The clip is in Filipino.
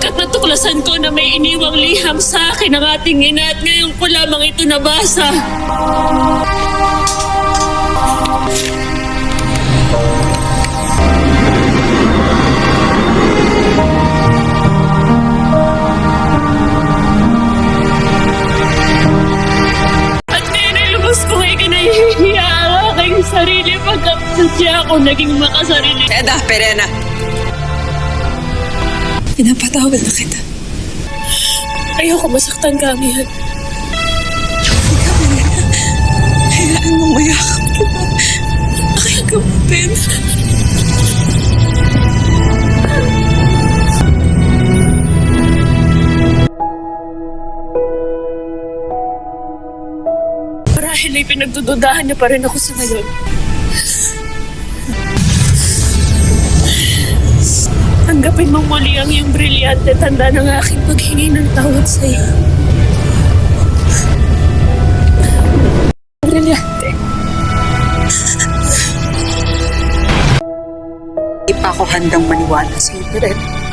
natuklasan ko na may iniwang liham sa akin ang ating ina at ngayon ko lamang ito nabasa. Sarili pagkapit siya ako naging makasarili. Eda, Perena. Pinapatawad na kita. Ayoko masaktan ka, Amihan. Ikaw, Perena. Hayaan mong mayakap kita. Akagamapin. Marahil ay pinagdududahan niya pa rin ako sa ngayon. Tanggapin mong muli ang iyong brilyante tanda ng aking paghingi ng tawad sa iyo. Brilyante. Di pa ako handang maniwala sa iyo, Perena.